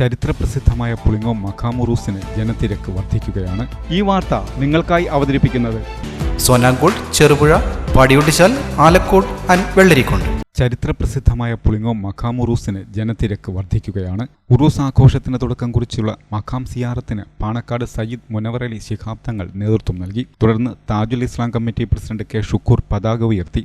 ചരിത്രപ്രസിദ്ധമായ പുളിങ്ങോം മഖാമുറൂസിന് ജനത്തിരക്ക് വർദ്ധിക്കുകയാണ്. ഈ വാർത്ത നിങ്ങൾക്കായി അവതരിപ്പിക്കുന്നത് സോനാങ്കോട് ചെറുപുഴ പാടിയൊട്ടിച്ചാൽ ആലക്കോട് ആൻഡ് വെള്ളരിക്കുണ്ട്. ചരിത്രപ്രസിദ്ധമായ പുളിങ്ങോം മഖാമുറൂസിന് ജനത്തിരക്ക് വർദ്ധിക്കുകയാണ്. ഉറൂസ് ആഘോഷത്തിന് തുടക്കം കുറിച്ചുള്ള മഖാം സിയാറത്തിന് പാണക്കാട് സയ്യിദ് മുനവറലി അലി ശിഹാബ് തങ്ങൾ നേതൃത്വം നൽകി. തുടർന്ന് Tajul Islam committee president K Shukoor പതാക ഉയർത്തി.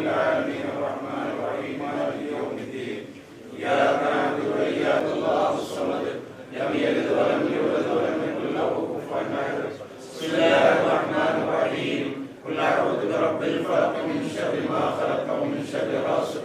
رب العالمين الرحمن الرحيم. مالك يوم الدين إياك نعبد وإياك الله الصمد لم يلد ولم يولد ولم يكن له كفوا أحد بسم الله الرحمن الرحيم. قل أعوذ برب الفلق من شر ما خلق ومن شر غاسق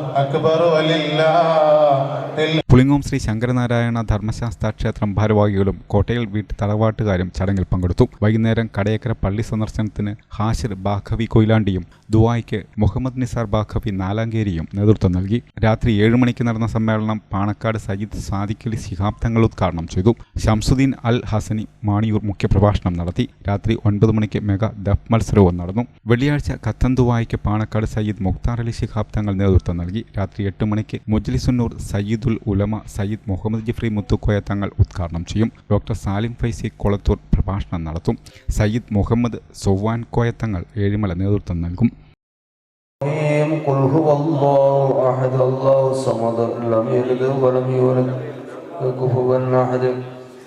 പുളിങ്ങോം ശ്രീ ശങ്കരനാരായണ ധർമ്മശാസ്ത്ര ക്ഷേത്രം ഭാരവാഹികളും കോട്ടയിൽ വീട്ട് തറവാട്ടുകാരും ചടങ്ങിൽ പങ്കെടുത്തു. വൈകുന്നേരം കടയക്കര പള്ളി സന്ദർശനത്തിന് ഹാഷിർ ബാഖവി കൊയിലാണ്ടിയും ദുവായ്ക്ക് മുഹമ്മദ് നിസാർ ബാഖവി നാലാങ്കേരിയും നേതൃത്വം നൽകി. രാത്രി ഏഴ് മണിക്ക് നടന്ന സമ്മേളനം പാണക്കാട് സയ്യിദ് സാദിഖലി ശിഹാബ് തങ്ങൾ ഉദ്ഘാടനം ചെയ്തു. ഷംസുദ്ദീൻ അൽ ഹസനി മാണിയൂർ മുഖ്യപ്രഭാഷണം നടത്തി. രാത്രി ഒൻപത് മണിക്ക് മെഗാ ദഫ് മത്സരവും നടന്നു. വെള്ളിയാഴ്ച കത്തന്തുവായ്ക്ക് പാണക്കാട് സയ്യിദ് മുഖ്താർ അലി ശിഹാബ് തങ്ങൾ നേതൃത്വം നൽകി. രാത്രി എട്ട് മണിക്ക് മുജ്ലിസുന്നൂർ സയ്യിദുൽ ഉലമ സയ്യിദ് മുഹമ്മദ് ജിഫ്രി മുത്തുക്കോയ തങ്ങൾ ഉദ്ഘാടനം ചെയ്യും ഡോക്ടർ സാലിം ഫൈസി കൊളത്തൂർ പ്രഭാഷണം നടത്തും സയ്യിദ് മുഹമ്മദ് സൊവാൻ കോയ തങ്ങൾ ഏഴിമല നേതൃത്വം നൽകും الرحيم قل هو الله أحد الله الصمد لم يلد ولم يولد كفوا أحد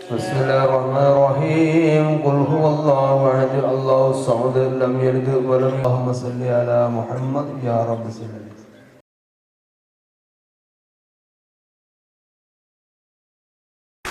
بسم الله الرحمن الرحيم قل هو الله أحد الله الصمد لم يلد ولم اللهم صل على محمد يا رب صل عليه